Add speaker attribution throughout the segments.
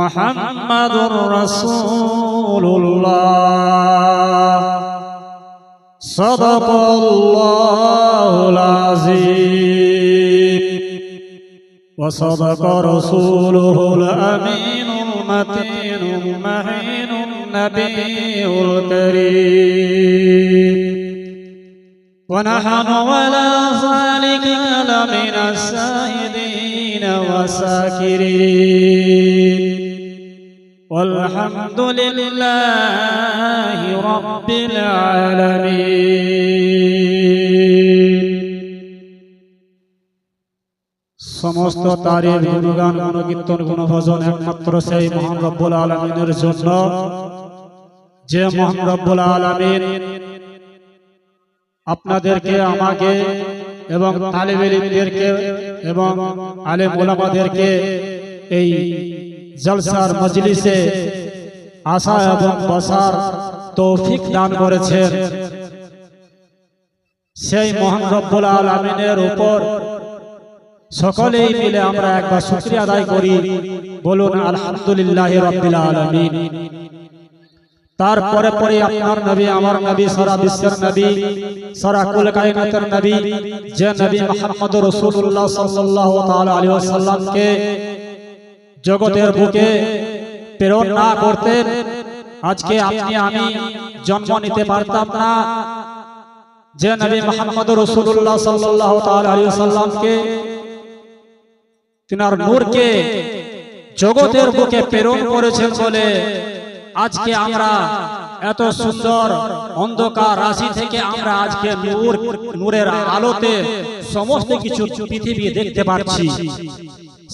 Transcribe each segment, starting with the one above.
Speaker 1: محمد رسول الله. صدق الله العظيم. وصدق رسوله الأمين المتين المهين النبي الكريم. ونحن ولا ذلك لمن السائدين والساكرين والحمد لله رب العالمين সমস্ত তারিফ গুণগান গুণকীর্তন গুণভজন একমাত্র সেই মহান রব্বুল আলমিনের জন্য যে মহান রব্বুল আলমিন আপনাদেরকে আমাকে এবং তালেবেলিমদেরকে এবং আলেম ওলামাদেরকে এই জলসার মজলিসে আসা এবং বসার তৌফিক দান করেছেন সেই মহান রব্বুল আলমিনের উপর সকলেই মিলে আমরা একবার শুক্রিয়া আদায় করি। বলুন আলহামদুলিল্লাহ রব্বিল আলামিন। তারপরে পরে আপনার নবী আমার নবী সারা বিশ্বের নবী সারা কুল কায়নাতের নবী যে নবী মুহাম্মদ রাসূলুল্লাহ সাল্লাল্লাহু তাআলা আলাইহি ওয়াসাল্লামকে জগতের বুকে প্রেরণ না করতেন। আজকে আপনি আমি জন্ম নিতে পারতাম না। যে নবী মুহাম্মদ রাসূলুল্লাহ সাল্লাল্লাহু তাআলা আলাইহি ওয়াসাল্লামকে তিনার নূরকে জগতের বুকে প্রেরণ করেছেন বলে আজকে আমরা এত সুন্দর অন্ধকার রাশি থেকে আমরা আজকে নূর, নূরের আলোতে সমস্ত কিছু পৃথিবী দেখতে পাচ্ছি।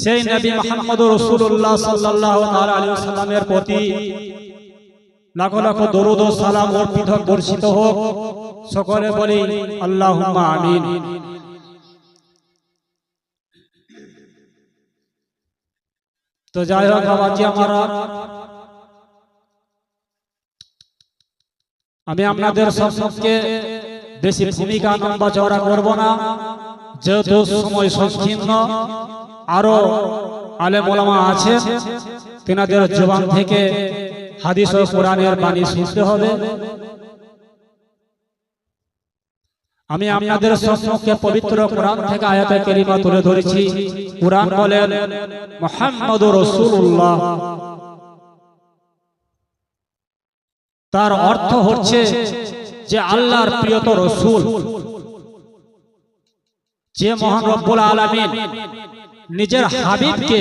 Speaker 1: সেই নবী মুহাম্মদ রাসূলুল্লাহ সাল্লাল্লাহু আলাইহি ওয়াসাল্লামের প্রতি লাখো লাখো দরুদ ও সালাম অর্পিত, বর্ষিত হোক। সকলে বলি, আল্লাহুম্মা আমিন। তো যাই হোক, বাবাজি, আমরা আমি আপনাদের সম্পর্কে বেশি ভূমিকা লম্বা চওড়া করব না। যেহেতু সময় সংকীর্ণ, আরও আলেম ওলামা আছে তেনাদের জবান থেকে হাদিস ও কোরআনের বাণী শুনতে হবে। আমি আপনাদের সম্মুখে পবিত্র কোরআন থেকে আয়াতে কেরিমা তুলে ধরেছি। কোরআন বলেন মোহাম্মদ রসুল্লাহ তার অর্থ হচ্ছে যে আল্লাহর প্রিয়ত রসুল। যে মহান রব্বুল আলামিন নিজের হাবিবকে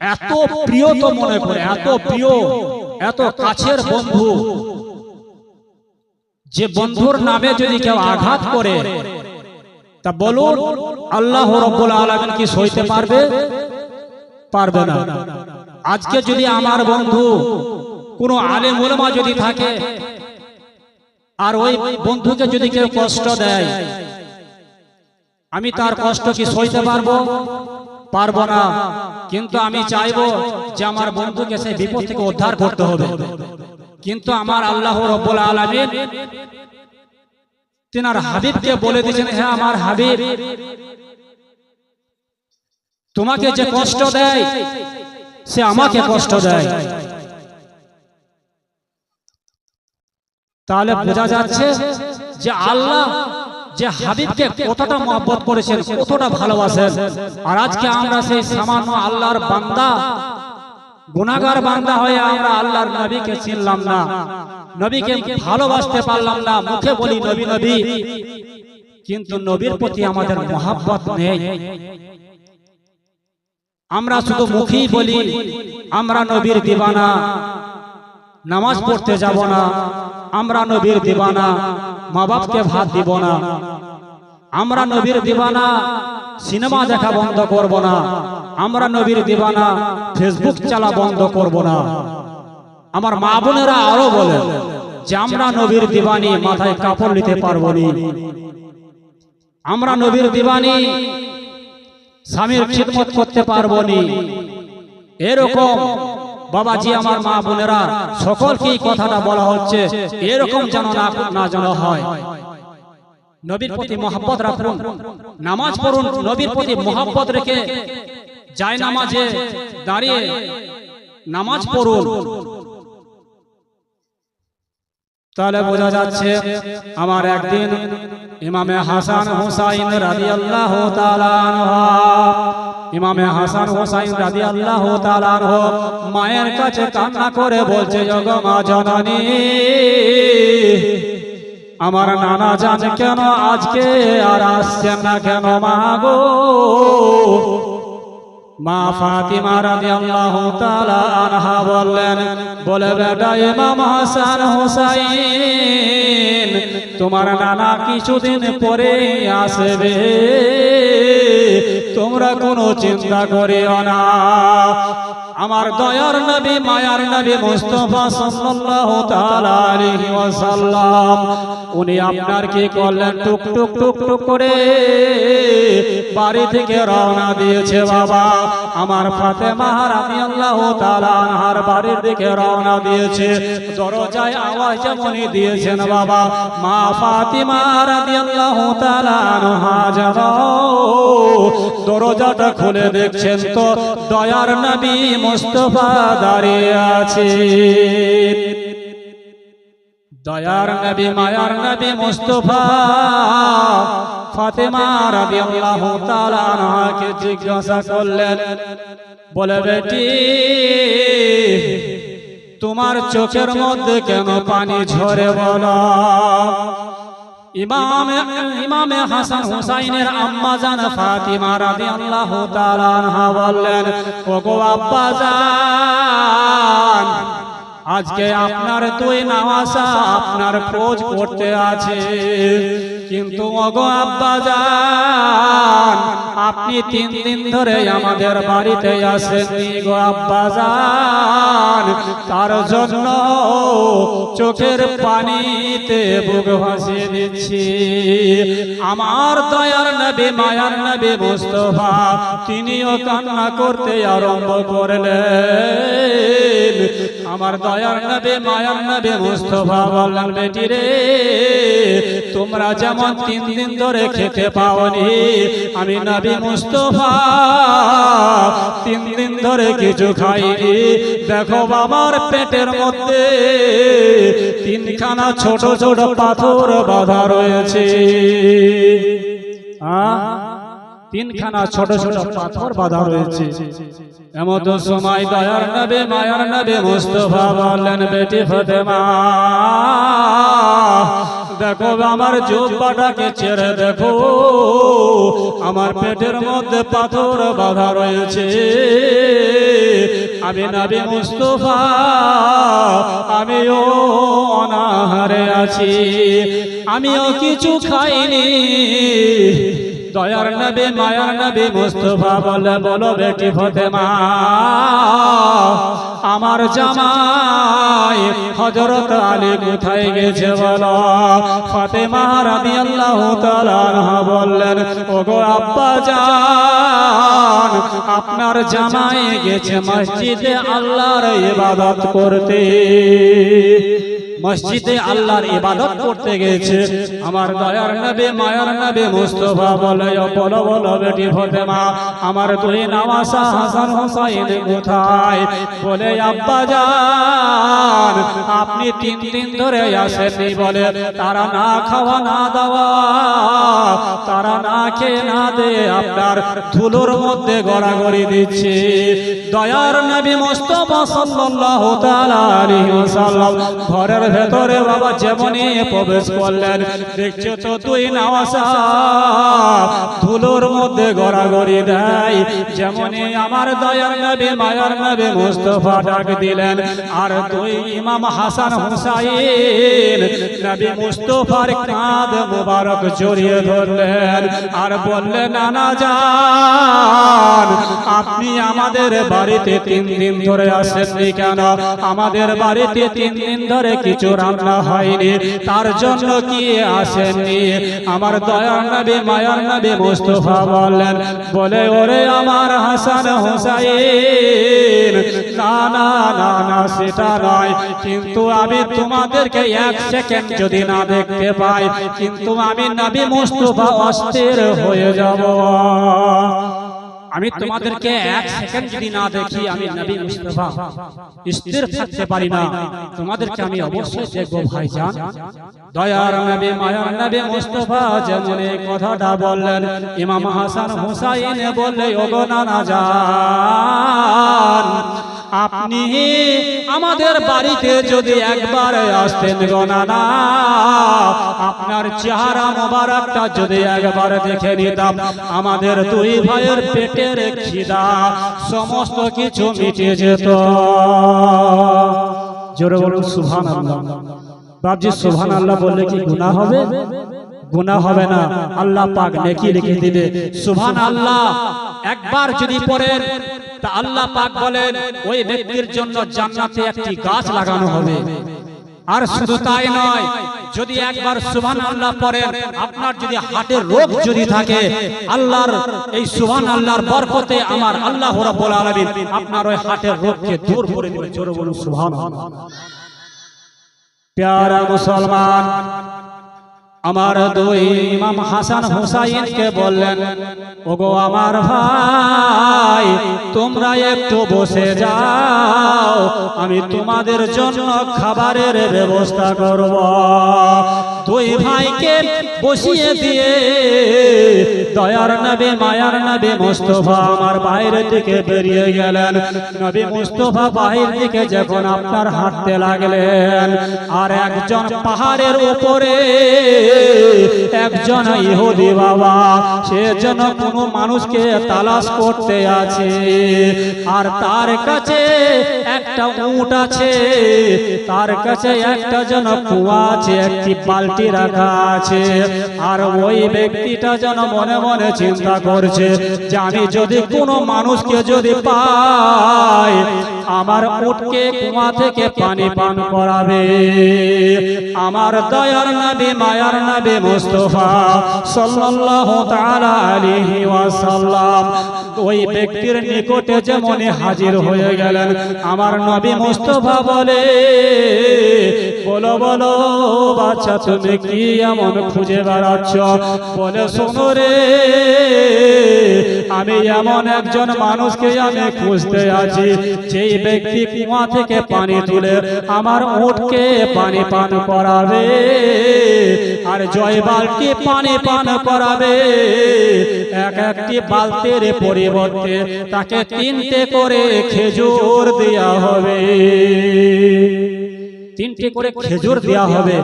Speaker 1: এত প্রিয় তো মনে করে এত প্রিয় এত কাছের বন্ধু। যে বন্ধুর নামে যদি কেউ আঘাত করে তা বলুন আল্লাহ রব্বুল আলামিন কি সইতে পারবে? পারবে? না। আজকে যদি আমার বন্ধু কোন আলেম ওলামা যদি থাকে আর ওই বন্ধুকে যদি কেউ কষ্ট দেয় আমি তার কষ্ট কি সইতে পারব? পারব? না। কিন্তু আমি চাইব যে আমার বন্ধুকে সেই বিপদ থেকে উদ্ধার করতে হবে। কিন্তু আমার আল্লাহ রব্বুল আলামিন তিনার হাবিবকে বলে দিয়েছেন হ্যাঁ আমার হাবিব তোমাকে যে কষ্ট দেয় সে আমাকে কষ্ট দেয়। তাহলে বোঝা যাচ্ছে যে আল্লাহ যে হাবিবকে কতটা মহব্বত করেছেন কতটা ভালোবাসেন। আর আজকে আমরা সেই সামান্য আল্লাহর বান্দা গুনাগার বান্দা হয়ে আমরা আল্লাহর নবীকে চিনলাম না। নবীকে ভালোবাসতে পারলাম না মুখে বলি নবী নবী। কিন্তু নবীর প্রতি আমাদের মহাব্বত নেই। আমরা শুধু মুখেই বলি আমরা নবীর দিবানা। নামাজ পড়তে যাব না। আমরা নবীর দিবানা, মা বাপকে ভাত দিব না আমরা নবীর দিবানা, সিনেমা দেখা বন্ধ করব না আমরা নবীর দিবানা, ফেসবুক চালা বন্ধ করব না আমার মা বোনেরা আরও বলে যে, আমরা নবীর দিবানি মাথায় কাপড় নিতে পারব নি। আমরা নবীর দিবানি স্বামীর খিদমত করতে পারব নি। এরকম বাবাজি আমার মা বোনেরা সকলকে এই কথাটা বলা হচ্ছে এরকম যেন না না যেন হয়। নবীর প্রতি মহাব্বত রাখুন নামাজ পড়ুন নবীর প্রতি মহাব্বত রেখে যায় নামাজে দাঁড়িয়ে নামাজ পড়ুন তাহলে বোঝা যাচ্ছে আমার একদিন ইমামে হাসান হুসাইন রাজি আল্লাহ ইমামে হাসান হুসাইন রাজি আল্লাহ মায়ের কাছে কান্না করে বলছে জগ মা জননী। আমার নানা জান কেন আজকে আর আসছেন না কেন মা গো? মা ফাতিমা রাদিয়াল্লাহু তাআলা আনহা বললেন বলে বেটা ইমাম হাসান হুসাইন তোমার নানা কিছুদিন পরে আসবে। তোমরা কোনো চিন্তা করিও না। আমার দয়ার নবী মায়ার নবী মুস্তফা সাল্লাল্লাহু তাআলা আলাইহি ওয়াসাল্লাম উনি আপনার কি করলেন? টুক টুক টুক টুক করে বাড়ি থেকে রওনা দিয়েছে বাবা। আমার ফাতেমা রাদিয়াল্লাহু তাআলা আনহার বাড়ির দিকে রওনা দিয়েছে। দরজায় আওয়াজ যেমনই দিয়েছেন বাবা। মা ফাতিমা রাদিয়াল্লাহু তাআলা আনহা যাও দরজাটা খুলে দেখছেন তো, দয়ার নবী মুস্তাফা দাঁড়িয়ে আছে দয়ার নবী মায়ার নবী মুস্তাফা। ফাতেমা রাদিয়াল্লাহু তাআলা আনহাকে জিজ্ঞাসা করলেন বলে বেটি তোমার চোখের মধ্যে কেন পানি ঝরে বলো? ইমামে ইমামে হাসান হুসাইনের আম্মা জান ফাতিমা রাদিয়াল্লাহু তাআলা আনহা বললেন ওগো আব্বা জান আজকে আপনার তুই নামাজা আপনার খোঁজ করতে আছে। কিন্তু ওগো আব্বা জান আপনি তিন দিন ধরে আমাদের বাড়িতে আসেননি গো আব্বা জান তার জন্য চোখের পানিতে বুক ভাসিয়ে দিচ্ছি। আমার দয়ার নবী মায়ার নবী মুস্তফা তিনিও কান্না করতে আরম্ভ করলেন। আমার দয়ার নবী, মায়ার নবী মুস্তফা বললেন, বেটি রে, তোমরা যেমন তিন দিন ধরে খেতে পাওনি, আমি নবী মুস্তফা তিন দিন ধরে কিছু খাইনি। দেখো বাবার পেটের মধ্যে তিনখানা ছোট ছোট পাথর বাঁধা রয়েছে। আহ তিনখানা ছোট ছোট পাথর বাঁধা রয়েছে। এমত সময় দয়ার নবে মায়ার নবে মুস্তফা বললেন বেটি ফতেমা দেখো আমার জোব্বাটাকে ছেড়ে দেখো। আমার পেটের মধ্যে পাথর বাঁধা রয়েছে। আমি নবী মুস্তফা আমিও অনাহারে আছি। আমিও কিছু খাইনি। দয়ার নবী মায়ার নবী মুস্তফা বলে বলো বেটি ফতেমা। আমার জামাই হজরত আলী কোথায় গেছে বলো? ফতেমা রাদিয়াল্লাহু তাআলা বললেন ওগো আব্বা জান আপনার জামাই গেছে মসজিদে আল্লাহর ইবাদত করতে। মসজিদে আল্লাহর ইবাদত করতে গেছে। আমার দয়ার নবী, মায়ার নবী মুস্তফা বলে, ও বলো বেটি ফতেমা, আমার দুই নামাসা হাসান হোসাইন কোথায়? বলে, আব্বা জান, আপনি তিন দিন ধরে আসেননি বলে, তারা না খাওয়া, না দাওয়া, তারা না খেয়ে, না দে আপনার ধুলোর মধ্যে গড়াগড়ি দিচ্ছে। দয়ার নবী মুস্তফা সাল্লাল্লাহু তাআলা আলাইহি ওয়াসাল্লাম ঘরের ভেতরে বাবা যেমনই প্রবেশ করলেন, দেখছ তো তুই নাওয়াসা ধুলোর মধ্যে গড়াগড়ি দেয়। যেমনই আমার দয়ার নবী, মায়ার নবী মুস্তফা ডাক দিলেন, আর তুই ইমাম হাসান হুসাইন? নবী মুস্তফার কাঁধ মুবারক জড়িয়ে ধরলেন, আর বললেন নানা যান আপনি আমাদের বাড়িতে তিন দিন ধরে আসেননি কেন? আমাদের বাড়িতে তিন দিন ধরে কিছু রান্না হয়নি। তার জন্য কি আসেননি? আমার দয়ার নবী মায়ার নবী মুস্তফা বললেন, বলে, ওরে আমার হাসান হুসাইন, না না না না, সেটা নয়। কিন্তু আমি তোমাদেরকে এক সেকেন্ড যদি না দেখতে পাই, কিন্তু আমি নবী মুস্তফা অস্থির হয়ে যাব। আমি তোমাদেরকে এক সেকেন্ড যদি না দেখি আমি নবী মুস্তফা। স্থির থাকতে পারি না। তোমাদেরকে আমি অবশ্যই দেখব ভাইজান। দয়ার নবী মায়ার নবী মুস্তফা যেমন এই কথাটা বললেন ইমাম হাসান হুসাইন বললে ওগো নানা যান আপনি আমাদের বাড়িতে যদি একবার আসতেন গো নানা, আপনার চেহারা মোবারকটা যদি একবার দেখে নিতাম। আমাদের দুই ভাইয়ের পেটের খিদা, সমস্ত কিছু মিটে যেত। জোরে বলুন সুভান আল্লাহ বাবজি সুভান আল্লাহ বললে কি গুনাহ হবে? গুনাহ হবে না। আল্লাহ পাক নেকি লিখে দিবে। সুভান আল্লাহ একবার যদি পড়েন তা আল্লাহ পাক বলেন, ওই ব্যক্তির জন্য জান্নাতে একটি গাছ লাগানো হবে। আর শুধু তাই নয়, যদি একবার সুবহান আল্লাহ পড়েন, আপনার যদি হার্টের রোগ যদি থাকে, আল্লাহর এই সুবহান আল্লাহর বরকতে আমার আল্লাহ রাব্বুল আলামিন আপনার ওই হার্টের রোগকে দূর করে দিবে জোরে বলুন সুবহানাল্লাহ। প্যারা মুসলমান আমার দুই ইমাম হাসান হুসাইনকে বললেন ওগো আমার ভাই তোমরা একটু বসে যাও আমি তোমাদের জন্য খাবারের ব্যবস্থা করব। দুই ভাইকে বসিয়ে দিয়ে দয়ার নবী মায়ার নবী মুস্তফা আমার বাইরে থেকে বেরিয়ে গেলেন। নবী মুস্তফা বাহির দিকে যখন আপনার হাঁটতে লাগলেন আর একজন পাহাড়ের উপরে একজন ইহুদি বাবা, সে যেন কোনো মানুষকে তালাশ করতে আছে। আর তার কাছে একটা আছে, তার কাছে একটা যেন কুয়া আছে, একটি রাখা আছে। আর ওই ব্যক্তিটা যেন মনে মনে চিন্তা করছে যদি কোনো মানুষকে যদি আমার উটকে কুয়া থেকে পানি পান করাবে। আমার দয়ার নবী, মায়ার নবী মুস্তফা সাল্লাল্লাহু তাআলা আলাইহি ওয়াসাল্লাম। ওই ব্যক্তির নিকটে যেমন হাজির হয়ে গেলেন, আমার নবী মুস্তফা বলে, বলো বলো, বাচ্চা, তুমি কি এমন খুঁজে বেড়াচ্ছ? বলে, শোনো রে, আমি এমন একজন মানুষকে আমি খুঁজতে আছি, যেই ব্যক্তি কুয়া থেকে পানি তুলে আমার উঠকে পানি পান করাবে। আর জয় বালতি পানি পান করাবে। এক একটি বালতির পরিবর্তে তাকে তিনটে করে খেজুর দেওয়া হবে। তিনটে করে খেজুর দেওয়া হবে।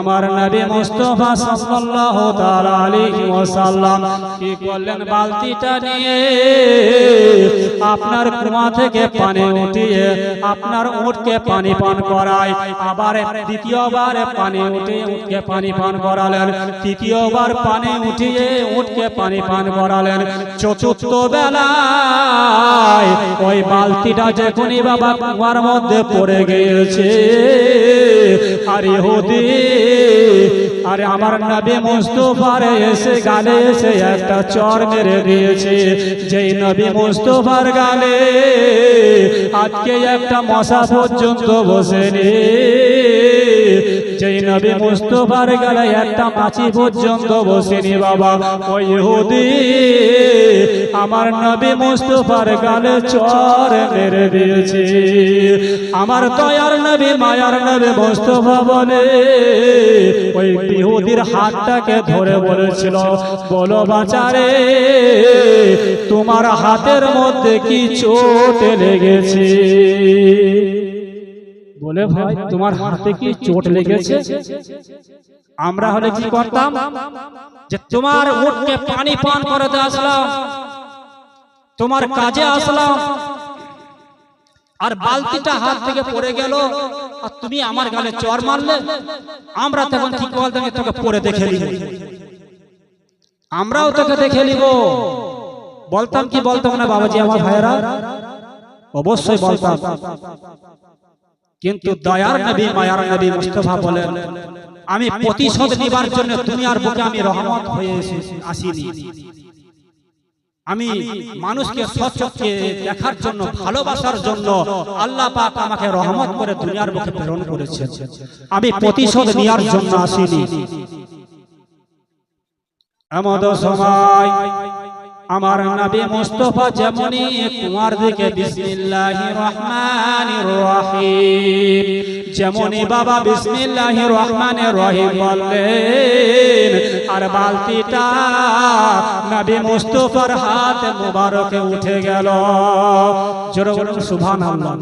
Speaker 1: আমার নবী মুস্তফা সাল্লাল্লাহু তাআলা আলাইহি ওয়াসাল্লাম কি করলেন? বালতিটা নিয়ে আপনার কুয়া থেকে পানি উঠিয়ে আপনার উটকে পানি পান করায়। আবার দ্বিতীয়বার পানি উঠিয়ে উটকে পানি পান করালেন। তৃতীয়বার পানি উঠিয়ে উটকে পানি পান করালেন। চতুর্থ বেলায় ওই বালতিটা যখনই বাবা কুয়ার মধ্যে পড়ে গিয়েছে আর হতে আরে আমার নবী মুস্তফার এসে গালে এসে একটা চর মেরে দিয়েছে। যেই নবী মুস্তফার গালে আজকে একটা মশা পর্যন্ত বসেনি। যেই নবী মুস্তফার গালে একটা মাছি পর্যন্ত বসেনি বাবা। ওই ইহুদি, আমার নবী মুস্তফার গালে চর মেরে দিয়েছে। আমার দয়ার নবী, মায়ার নবী মুস্তফা বলে, ওই ইহুদির হাতটাকে ধরে বলেছিল, বলো বাঁচারে, তোমার হাতের মধ্যে কি চোট লেগেছে? বলে ভাই, তোমার হাতে কি চোট লেগেছে? আমরা হলে কি করতাম? যে তোমার উঠকে পানি পান করাতে আসলাম, তোমার কাজে আসলাম, আর বালতিটা হাত থেকে পড়ে গেল, আর তুমি আমার গালে চর মারলে। আমরা তখন কি বলতাম তোকে পরে দেখে নিব? আমরাও তোকে দেখে নিব। বলতাম কি বলতাম না বাবাজি, আমার ভাইয়েরা? অবশ্যই বলতাম। কিন্তু দয়ার নবী মায়ার নবী মুস্তফা বলেন আমি প্রতিশোধ নিবার জন্য দুনিয়ার বুকে আমি রহমত হয়ে এসে- আসিনি। আমি মানুষকে সচক্ষে দেখার জন্য ভালোবাসার জন্য আল্লাহ পাক আমাকে রহমত করে দুনিয়ার বুকে প্রেরণ করেছেন। আমি প্রতিশোধ নেওয়ার জন্য আসিনি। এমন সময়। আমার নবী মুস্তফা যেমনই কুমার দিকে বিসমিল্লাহির রহমানির রহিম যেমনই বাবা বিসমিল্লাহির রহমানির রহিম বললেন, আর বালতিটা নবী মুস্তফার হাত মুবারকে উঠে গেল। জোরে বলুন, সুবহানাল্লাহ।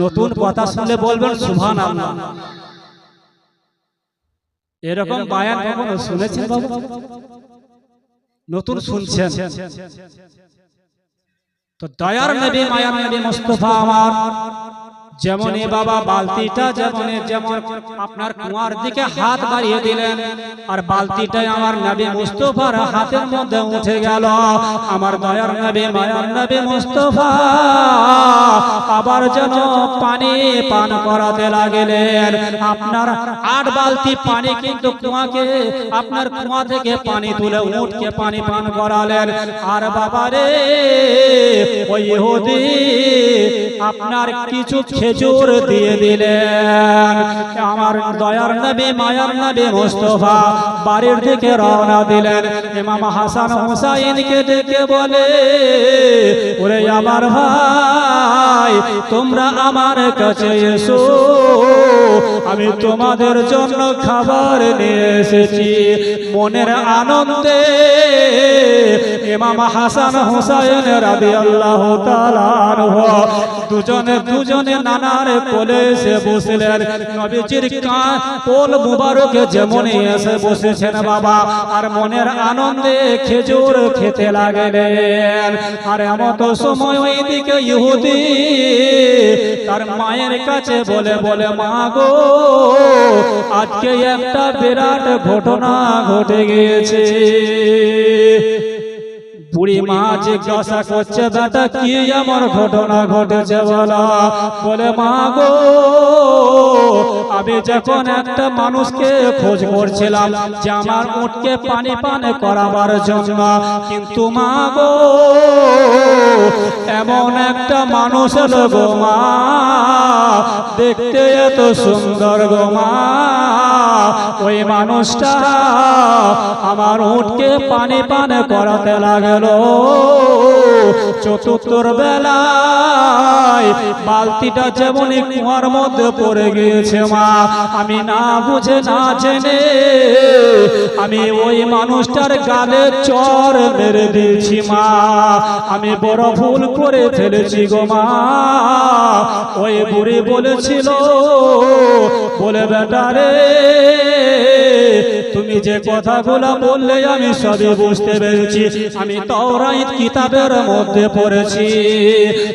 Speaker 1: নতুন কথা শুনলে বলবেন, সুবহানাল্লাহ। এরকম বায়ান কখনো শুনেছেন বাবু? নতুন শুনছেন। তো দয়ার নবী মায়ার নবী মুস্তফা আমার যেমনই বাবা বালতিটা যেমন যেমন আপনার কুয়ার দিকে হাত বাড়িয়ে দিলেন আর বালতিটাই আমার নবী মুস্তফার হাতের মধ্যে উঠে গেল। আমার দয়ার নবী মায়ার নবী মুস্তফা। আবার যেন পানি পান করাতে লাগলেন। আপনার আট বালতি পানি কিন্তু কুয়াকে আপনার কুয়া থেকে পানি তুলে উঠকে পানি পান করালেন। আর বাবারে ওই ইহুদি আপনার কিছু খেজুর দিয়ে দিলেন। আমার দয়ার নবী, মায়ার নবী মুস্তফা বাড়ির দিকে রওনা দিলেন। ইমাম হাসান হুসাইনকে ডেকে বলে, ওরে আমার ভাই, তোমরা আমার কাছে এসো। আমি তোমাদের জন্য খাবার নিয়ে এসেছি। মনের আনন্দে ইমাম হাসান হুসাইন রাদিয়াল্লাহু তাআলা দুজনে দুজনে নানার কোলে এসে বসলেন। নবীজির কোল মুবারকে যেমন এসে বসেছেন বাবা, আর মনের আনন্দে খেজুর খেতে লাগলেন। আর এমন সময় ওইদিকে ইহুদি তার মায়ের কাছে বলে বলে, মা গো, আজকে একটা বিরাট ঘটনা ঘটে গিয়েছে। বুড়ি মা জিজ্ঞাসা করছে বেটা কি আমার ঘটনা ঘটেছে? বলা বলে মা গো আমি যখন একটা মানুষকে খোঁজ করছিলাম যে আমার উঠকে পানি পান করাবার জন্য কিন্তু মা গো এমন একটা মানুষ এলো গো মা দেখতে এত সুন্দর গো মা ওই মানুষটা আমার উঠকে পানি পান করাতে লাগল চতুর্থর বেলায় বালতিটা যেমনই কুয়ার মধ্যে পড়ে গিয়েছে মা, আমি না বুঝে, না জেনে আমি ওই মানুষটার গালে চর মেরে দিয়েছি মা। আমি বড় ভুল করে ফেলেছি গো মা। ওই বুড়ি বলেছিল, বলে বেটারে তুমি যে কথাগুলো বললে আমি সবই বুঝতে পেরেছি। আমি তাওরাইত কিতাবের মধ্যে পড়েছি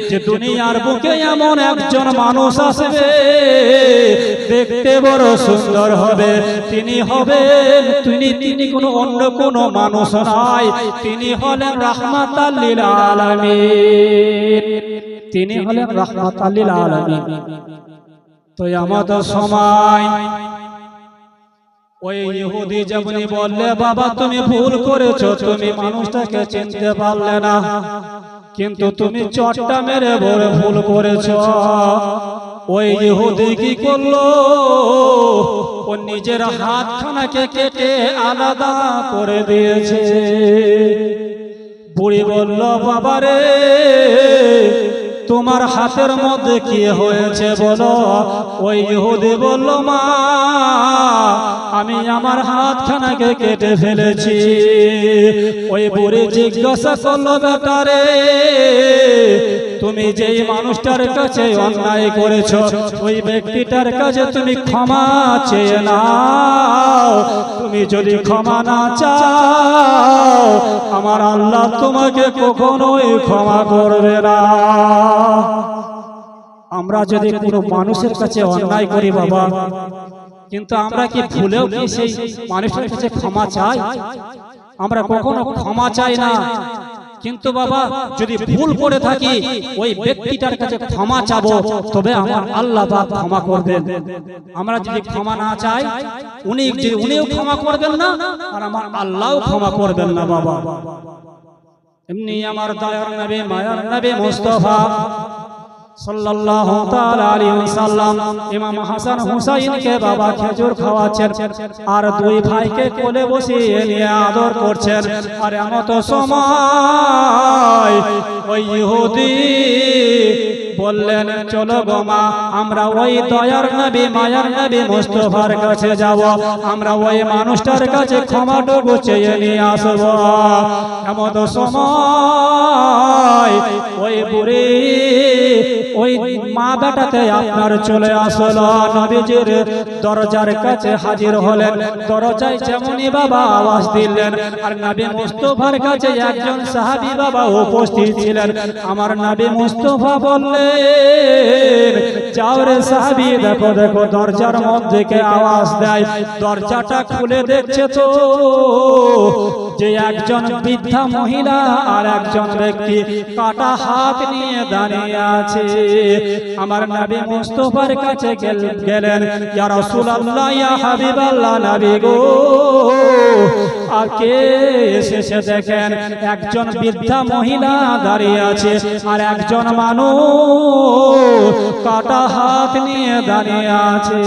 Speaker 1: যে দুনিয়ার বুকে এমন একজন মানুষ আসবে, দেখতে বড় সুন্দর হবে। তিনি হবে তিনি তিনি কোনো অন্য কোনো মানুষ নয় তিনি হলেন রাহমাত আল্লিল আলামিন। তিনি হলেন রাহমাত আল্লিল আলামিন। তো আমাদের সময় ওই ইহুদি যেমনি বললে বাবা তুমি ভুল করেছ তুমি মানুষটাকে চিনতে পারলে না। কিন্তু তুমি চটটা মেরে বলে ভুল করেছ। ওই ইহুদি কি করল? ও নিজের হাতখানাকে কেটে আলাদা করে দিয়েছে। বুড়ি বলল বাবারে তোমার হাতের মধ্যে কি হয়েছে বলো? ওই ইহুদি বলল, মা, আমি আমার হাতখানাকে কেটে ফেলেছি। ওই বুড়ি জিজ্ঞাসা করল বেটারে তুমি যেই মানুষটার কাছে অন্যায় করেছ, ওই ব্যক্তিটার কাছে তুমি ক্ষমা চেয়ে নাও। তুমি যদি ক্ষমা না চাও, আমার আল্লাহ তোমাকে কখনোই ক্ষমা করবে না। আমরা যদি কোনো মানুষের কাছে অন্যায় করি, বাবা, কিন্তু আমরা কি ভুলেও কি সেই মানুষের কাছে ক্ষমা চাই? আমরা কখনো ক্ষমা চাই না। কিন্তু বাবা যদি ভুল করে থাকি ওই ব্যক্তিটার কাছে ক্ষমা চাবো তবে আমার আল্লাহ পাক ক্ষমা করবেন। আমরা যদি ক্ষমা না চাই উনি যদি উনিও ক্ষমা করবেন না আর আমার আল্লাহও ক্ষমা করবেন না বাবা। এমনি আমার দয়ার নবী মায়ার নবী মুস্তফা ইমাম হাসান হুসাইনকে বাবা খেজুর আর দুই ভাইকে কোলে বসিয়ে নিয়ে আদর করছেন। আর এমত সময় ওই ইহুদি বললেন, চলো গো মা, আমরা ওই দয়ার নবী, মায়ার নবী মুস্তফার কাছে যাব। আমরা ওই মানুষটার কাছে ক্ষমাটুকু চেয়ে নিয়ে আসব। এমত সময় ওই বুড়ি ওই মা বেটাতে আপনার চলে আসলো। নবীজির দরজার কাছে হাজির হলেন। দরজায় যেমনই বাবা আওয়াজ দিলেন, আর নবী মুস্তফার কাছে একজন সাহাবী বাবা উপস্থিত ছিলেন। আমার নবী মুস্তফা বললেন, যাও রে সাহাবী, দেখো দেখো, দরজার মধ্যে আওয়াজ দেয়। দরজাটা খুলে দেখছে তো যে একজন বৃদ্ধা মহিলা আর একজন ব্যক্তি কাটা হাত নিয়ে দাঁড়িয়ে আছে। আমার নবী মুস্তফার কাছে গেল- গেলেন ইয়া রাসূলুল্লাহ ইয়া হাবিবাল্লাহ নবী গো। আর কে এসেছে দেখেন একজন বৃদ্ধা মহিলা দাঁড়িয়ে আছে আর একজন মানুষ কাটা হাত নিয়ে দাঁড়িয়ে আছে।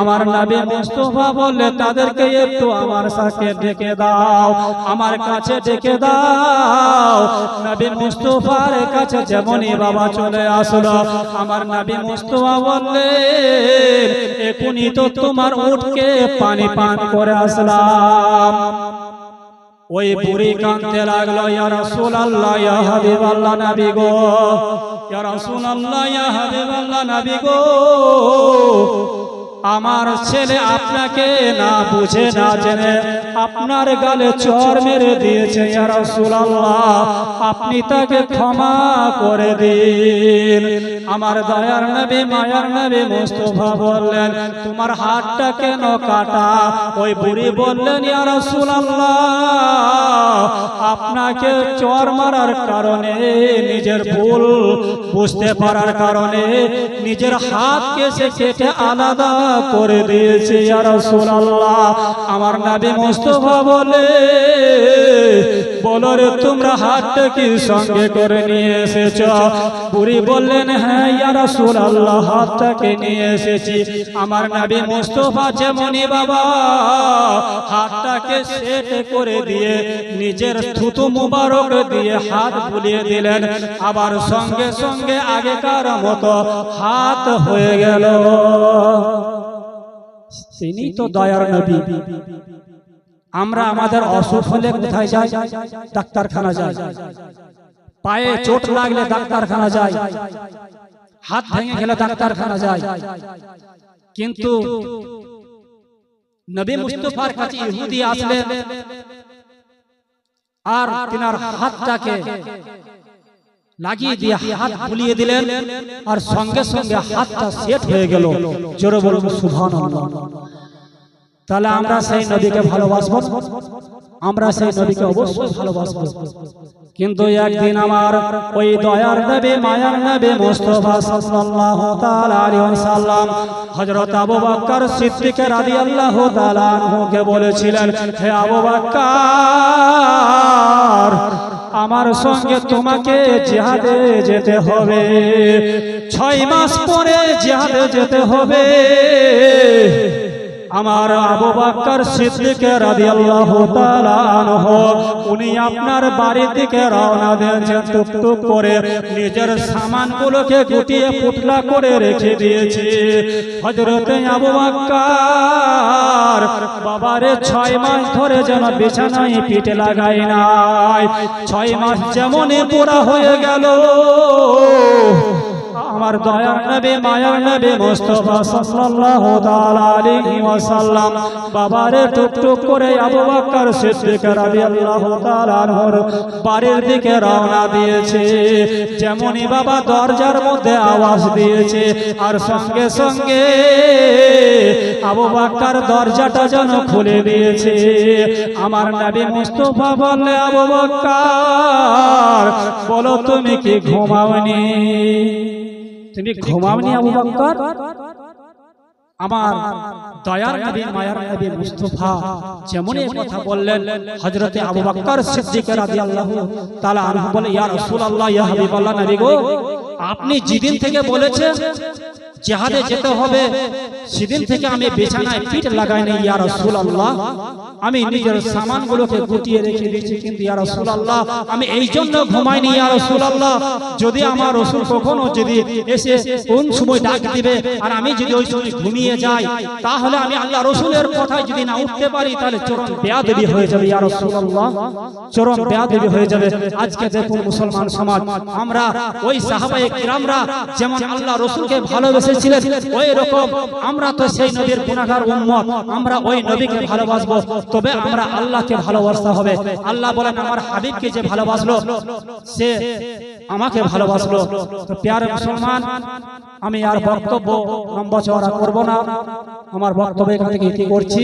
Speaker 1: আমার নবী মুস্তফা বললে, তাদেরকে একটু আমার সাথে ডেকে দাও, আমার কাছে ডেকে দাও। নবী মুস্তফার কাছে যেমনই বাবা চলে আসলো, আমার নবী মুস্তফা বললেন এখনই তো তোমার উঠকে পানি পান করে আসলাম। ওই বুড়ি কাঁদতে লাগল, ইয়া রাসূলুল্লাহ, ইয়া হাবিবাল্লাহ নবী গো। ইয়া রাসূলুল্লাহ, ইয়া হাবিবাল্লাহ নবী গো। আমার ছেলে আপনাকে না বুঝে, না জেনে আপনার গালে চর মেরে দিয়েছে আপনি তাকে ক্ষমা করে দিন। আমার দয়ার নবী, মায়ার নবী মুস্তফা বললেন, তোমার হাতটা কেন কাটা? ওই বুড়ি বললেন রাসূলুল্লাহ, আপনাকে চর মারার কারণে, নিজের ভুল বুঝতে পারার কারণে, নিজের হাতকে সে কেটে আলাদা করে দিয়েছে, ইয়া রাসূলুল্লাহ। আমার নবী মুস্তফা বলে, বলো রে, তোমরা হাতটা কি সঙ্গে করে নিয়ে এসেছ? বুড়ি বললেন হ্যাঁ ইয়া রাসূলুল্লাহ হাতটাকে নিয়ে এসেছি? আমার নবী মুস্তফা যেমনই বাবা হাতটাকে সেট করে দিয়ে, নিজের থুতু মুবারক দিয়ে হাত বুলিয়ে দিলেন। আবার সঙ্গে সঙ্গে আগেকার মতো হাত হয়ে গেল। তিনি তো দয়ার নবী। আমরা আমাদের অসুখ হলে কোথায় যাই? ডাক্তারখানা যাই। পায়ে চোট লাগলে ডাক্তারখানা যাই। হাত ভেঙে গেলে ডাক্তারখানা যায় কিন্তু নবী মুস্তফার কাছে ইহুদি আসলেন। আর তিনার হাতটাকে লাগিয়ে দিয়ে হাত বুলিয়ে দিলেন আর সঙ্গে সঙ্গে হাতটা সেট হয়ে গেল। জোরে বলুন সুবহানাল্লাহ। তাহলে আমরা সেই নদীকে ভালোবাসবো। আমরা সেই নদীকে অবশ্যই ভালোবাসবো। কিন্তু একদিন আমার ওই দয়ার নবী মায়ার নবী মুস্তাফা সাল্লাল্লাহু তাআলা আলাইহি ওয়াসাল্লাম হযরত আবু বকর সিদ্দিক রাদিয়াল্লাহু তাআলা আনহুকে বলেছিলেন হে আবু বকর আমার সঙ্গে তোমাকে জিহাদে যেতে হবে। ছয় মাস পরে জিহাদে যেতে হবে। আমার আবু বকর সিদ্দিক রাদিয়াল্লাহু তাআলা আনহু, উনি আপনার বাড়ির দিকে রওনা দিয়েছেন টুক টুক করে। নিজের সামানগুলোকে গুটিয়ে পুটলা করে রেখে দিয়েছে। হযরতে আবু বকর, বাবারে ছয় মাস ধরে যেন বিছানায় পিঠে লাগাই নাই। ছয় মাস যেমনই পুরা হয়ে গেল আমার দয়ার নবী, মায়ার নবী মুস্তাফা সাল্লাল্লাহু তাআলা আলাইহি ওয়াসাল্লাম, বাবারে টুক টুক করে আবু বকর সিদ্দিক রাদিয়াল্লাহু তাআলা আনহুর বাড়ির দিকে রওনা দিয়েছে। যেমনই বাবা দরজার মধ্যে আওয়াজ দিয়েছে, আর সঙ্গে সঙ্গে আবু বকর দরজাটা যেন খুলে দিয়েছে। আমার নবী মুস্তাফা বললে, আবু বকর, বলো তুমি কি ঘুমাওনি? তুমি ঘুমাওনি আবু বকর আমার দয়ার নবী মায়ার নবী মুস্তাফা যেমন এই কথা বললেন হযরতে আবু বকর সিদ্দিক রাদিয়াল্লাহু তাআলা আনহু বলে ইয়া রাসূলুল্লাহ ইয়া হাবিবাল্লাহ নবী গো আপনি যেদিন থেকে বলেছেন জিহাদে যেতে হবে সেদিন থেকে আমি বিছানায় পিঠ লাগাই নাই ইয়া রাসূলুল্লাহ। আমি নিজের সামানগুলোকে গুটিয়ে রেখে দিয়েছি কিন্তু ইয়া রাসূলুল্লাহ। আমি এই জন্য ঘুমাইনি ইয়া রাসূলুল্লাহ। যদি আমার রাসূল কখনো যদি এসে কোন সময় ডাক দিবে আর আমি যদি ওই সময় ঘুমিয়ে যাই তাহলে আমি আল্লাহ রসুলের কথায় যদি না উঠতে পারি, তাহলে চরম বেয়াদবি হয়ে যাবে, ইয়া রাসূলুল্লাহ। চরম বেয়াদবি হয়ে যাবে। আজকে দেখুন মুসলমান সমাজ, আমরা ওই সাহাবায়ে কিরামরা যেমন আল্লাহ রসুলকে ভালোবেসেছিলেন ওই রকম আমরা তো সেই নবীর গুনাহগার উম্মত, আমরা ওই নবীকে ভালোবাসবো। তবে আমরা আল্লাহকে ভালোবাসতে হবে। আল্লাহ বলেন, আমার হাবিবকে যে ভালোবাসলো, সে আমাকে ভালোবাসলো। প্যারে মুসলমান, আমি আর বক্তব্য লম্বা চওড়া করব না। আমার বক্তব্য এখান থেকে ইতি করছি?